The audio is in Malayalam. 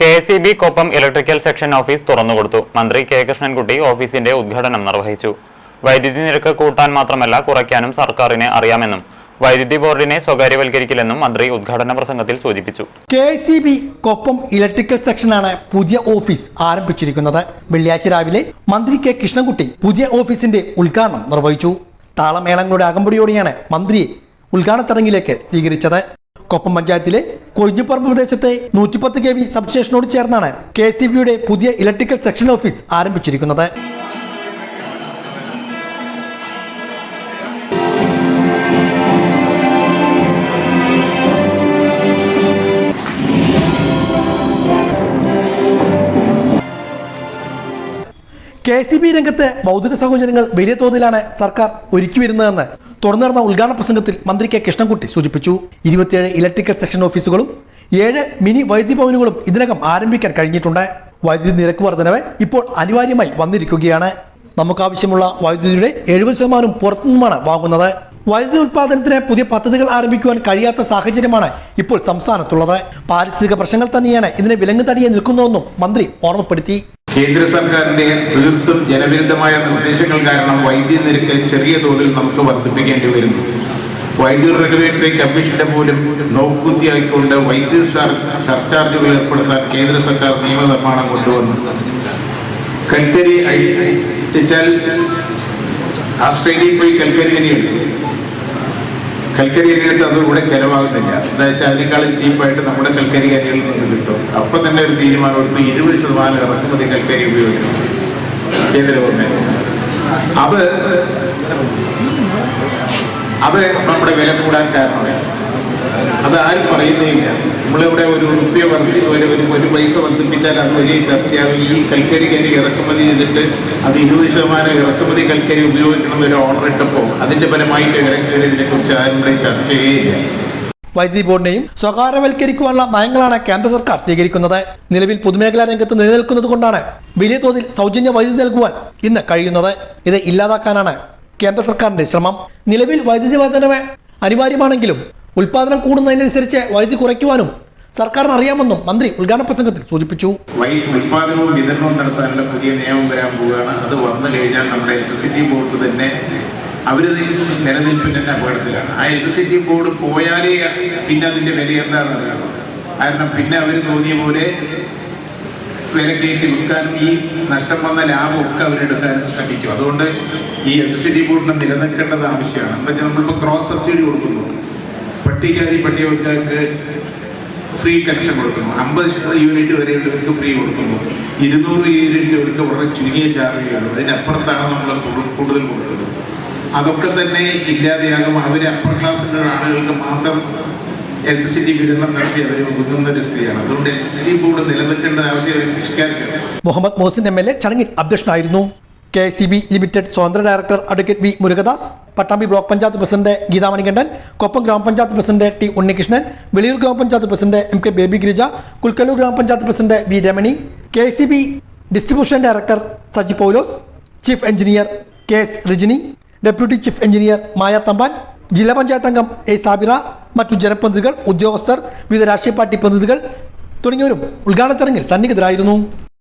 K C B Koppam electrical section office തുറന്നുകൊടുത്തു. മന്ത്രി കെ കൃഷ്ണൻകുട്ടി ഓഫീസിന്റെ ഉദ്ഘാടനം നിർവഹിച്ചു. വൈദ്യുതി നിരക്ക് കൂട്ടാൻ മാത്രമല്ല കുറയ്ക്കാനും സർക്കാരിന് അറിയാമെന്നും വൈദ്യുതി ബോർഡിനെ സ്വകാര്യവൽക്കരിക്കില്ലെന്നും മന്ത്രി ഉദ്ഘാടന പ്രസംഗത്തിൽ സൂചിപ്പിച്ചു. K C B Koppam electrical സെക്ഷനാണ് പുതിയ ഓഫീസ് ആരംഭിച്ചിരിക്കുന്നത്. വെള്ളിയാഴ്ച രാവിലെ മന്ത്രി കെ കൃഷ്ണൻകുട്ടി പുതിയ ഓഫീസിന്റെ ഉദ്ഘാടനം നിർവഹിച്ചു. താളമേളങ്ങളുടെ അകമ്പടിയോടെയാണ് മന്ത്രിയെ ഉദ്ഘാടന ചടങ്ങിലേക്ക് സ്വീകരിച്ചത്. കൊപ്പം പഞ്ചായത്തിലെ കൊഴിഞ്ഞുപറമ്പ് പ്രദേശത്തെ നൂറ്റിപ്പത്ത് കെ വി സബ്സ്റ്റേഷനോട് ചേർന്നാണ് കെ സി ബിയുടെ പുതിയ ഇലക്ട്രിക്കൽ സെക്ഷൻ ഓഫീസ് ആരംഭിച്ചിരിക്കുന്നത്. കെ സി ബി രംഗത്ത് ഭൗതിക സൗകര്യങ്ങൾ വലിയ തോതിലാണ് സർക്കാർ ഒരുക്കി വരുന്നതെന്ന് തുടർന്ന് നടന്ന ഉദ്ഘാടന പ്രസംഗത്തിൽ മന്ത്രി കെ കൃഷ്ണൻകുട്ടി സൂചിപ്പിച്ചു. ഇരുപത്തിയേഴ് ഇലക്ട്രിക്കൽ സെക്ഷൻ ഓഫീസുകളും ഏഴ് മിനി വൈദ്യുതി ഭവനുകളും ഇതിനകം ആരംഭിക്കാൻ കഴിഞ്ഞിട്ടുണ്ട്. വൈദ്യുതി നിരക്ക് വർധനവ് ഇപ്പോൾ അനിവാര്യമായി വന്നിരിക്കുകയാണ്. നമുക്കാവശ്യമുള്ള വൈദ്യുതിയുടെ എഴുപത് ശതമാനം പുറത്തുനിന്നുമാണ് വാങ്ങുന്നത്. വൈദ്യുതി ഉത്പാദനത്തിന് പുതിയ പദ്ധതികൾ ആരംഭിക്കുവാൻ കഴിയാത്ത സാഹചര്യമാണ് ഇപ്പോൾ സംസ്ഥാനത്തുള്ളത്. പാരിസ്ഥിതിക പ്രശ്നങ്ങൾ തന്നെയാണ് ഇതിനെ വിലങ്ങ് തടിയെ നിൽക്കുന്നതെന്നും മന്ത്രി ഓർമ്മപ്പെടുത്തി. കേന്ദ്ര സർക്കാരിന്റെ തീർത്തും ജനവിരുദ്ധമായ നിർദ്ദേശങ്ങൾ കാരണം വൈദ്യുതി നിരക്ക് ചെറിയ തോതിൽ നമുക്ക് വർദ്ധിപ്പിക്കേണ്ടി വരുന്നു. വൈദ്യുതി റെഗുലേറ്ററി കമ്മീഷന്റെ പോലും നോക്കുകുത്തിയായിക്കൊണ്ട് വൈദ്യുതി സർ സർചാർജുകൾ ഏർപ്പെടുത്താൻ കേന്ദ്ര സർക്കാർ നിയമനിർമ്മാണം കൊണ്ടുവന്നു. കൽക്കരി അഴിച്ചാൽ ആസ്ട്രേലിയയിൽ പോയി കൽക്കരി അരി എടുത്തു. കൽക്കരി അരിയെടുത്ത് അത് ഇവിടെ ചെലവാകുന്നില്ല. എന്താ വെച്ചാൽ അതിനേക്കാളും ചീപ്പായിട്ട് നമ്മുടെ കൽക്കരി അരികളിൽ നിന്ന് കിട്ടും. അപ്പൊ തന്നെ ഒരു തീരുമാനം എടുത്ത് ഇരുപത് ശതമാനം ഇറക്കുമതി കൽക്കരി ഉപയോഗിക്കണം കേന്ദ്ര ഗവൺമെന്റ്. അത് അത് നമ്മുടെ വില കൂടാൻ കാരണമായി. അത് ആരും പറയുന്നേയില്ല നമ്മളിവിടെ ഒരു റുപ്യ വർദ്ധി ഒരു ഒരു ഒരു പൈസ വർദ്ധിപ്പിച്ചാൽ അത് വലിയ ചർച്ചയാകും. ഈ കൽക്കരി കരി ഇറക്കുമതി ചെയ്തിട്ട് അത് ഇരുപത് ശതമാനം ഇറക്കുമതി കൽക്കരി ഉപയോഗിക്കണം എന്നൊരു ഓർഡർ ഇട്ടപ്പോൾ അതിന്റെ ഫലമായിട്ട് ഇതിനെക്കുറിച്ച് കുറിച്ച് ആരും ഇവിടെ ചർച്ച ചെയ്യുകയില്ല. വൈദ്യുതി ബോർഡിനെയും സ്വകാര്യവൽക്കരിക്കുവാനുള്ള നയങ്ങളാണ് കേന്ദ്ര സർക്കാർ സ്വീകരിക്കുന്നത്. നിലവിൽ പൊതുമേഖലാ രംഗത്ത് നിലനിൽക്കുന്നത് കൊണ്ടാണ് വലിയ തോതിൽ സൗജന്യ വൈദ്യുതി നൽകുവാൻ ഇന്ന് കഴിയുന്നത്. ഇത് ഇല്ലാതാക്കാനാണ് കേന്ദ്ര സർക്കാരിന്റെ ശ്രമം. നിലവിൽ വൈദ്യുതി വർധനവ് അനിവാര്യമാണെങ്കിലും ഉൽപാദനം കൂടുന്നതിനനുസരിച്ച് വൈദ്യുതി കുറയ്ക്കുവാനും സർക്കാരിന് അറിയാമെന്നും മന്ത്രി ഉദ്ഘാടന പ്രസംഗത്തിൽ സൂചിപ്പിച്ചു. ഉൽപാദനവും വിതരണവും നടത്താനുള്ള പുതിയ നിയമം വരാൻ പോവുകയാണ്. അത് വന്നു കഴിഞ്ഞാൽ നമ്മുടെ ഇലക്ട്രിസിറ്റി ബോർഡ് തന്നെ അവർ നിലനിൽപ്പിന് തന്നെ അപകടത്തിലാണ്. ആ ഇലക്ട്രിസിറ്റി ബോർഡ് പോയാലേ പിന്നെ അതിന്റെ വില എന്താണെന്ന് അറിയാമോ കാരണം പിന്നെ അവർ തോന്നിയ പോലെ വില കയറ്റി വിൽക്കാനും ഈ നഷ്ടം വന്ന ലാഭമൊക്കെ അവരെടുക്കാനും ശ്രമിക്കും. അതുകൊണ്ട് ഈ ഇലക്ട്രിസിറ്റി ബോർഡിനെ നിലനിൽക്കേണ്ടത് ആവശ്യമാണ്. എന്താ വെച്ചാൽ നമ്മളിപ്പോൾ ക്രോസ് സബ്സിഡി കൊടുക്കുന്നു. പട്ടികജാതി പട്ടികക്കാർക്ക് ഫ്രീ കണക്ഷൻ കൊടുക്കുന്നു. അമ്പത് യൂണിറ്റ് വരെയുള്ളവർക്ക് ഫ്രീ കൊടുക്കുന്നു. ഇരുന്നൂറ് യൂണിറ്റുകൾക്ക് വളരെ ചുരുങ്ങിയ ചാർജേ ഉള്ളൂ. അതിനപ്പുറത്താണ് നമ്മൾ കൂടു- കൂടുതൽ കൊടുക്കുന്നത്. അതൊക്കെ തന്നെ ഇല്ലാതെയാകും. അവർ അപ്പർ ക്ലാസ്സിലുള്ള ആളുകൾക്ക് മാത്രം ഇലക്ട്രിസിറ്റി വിതരണം നടത്തി അവർ ഒതുങ്ങുന്ന ഒരു സ്ഥിതിയാണ്. അതുകൊണ്ട് ഇലക്ട്രിസിറ്റി ബോർഡ് നിലനിൽക്കേണ്ട ആവശ്യം Muhammad Mohsin M L A ചടങ്ങിൽ അധ്യക്ഷനായിരുന്നു. കെ സി ബി ലിമിറ്റഡ് സ്വതന്ത്ര director advocate V Murukadas Pattambi block panchayat president Geethamanikandan Koppam grama panchayat president T Unnikrishnan Veliyur grama panchayat president M K Baby Girija Kulukkallur grama panchayat president V Ramani K C B distribution director Saji Paulose chief engineer K S Rijini deputy chief engineer Maya Thampan ജില്ലാ പഞ്ചായത്ത് അംഗം എ സാബിറ മറ്റു ജനപ്രതിനിധികൾ ഉദ്യോഗസ്ഥർ വിവിധ രാഷ്ട്രീയ പാർട്ടി പ്രതിനിധികൾ തുടങ്ങിയവരും ഉദ്ഘാടന ചടങ്ങിൽ സന്നിഹിതരായിരുന്നു.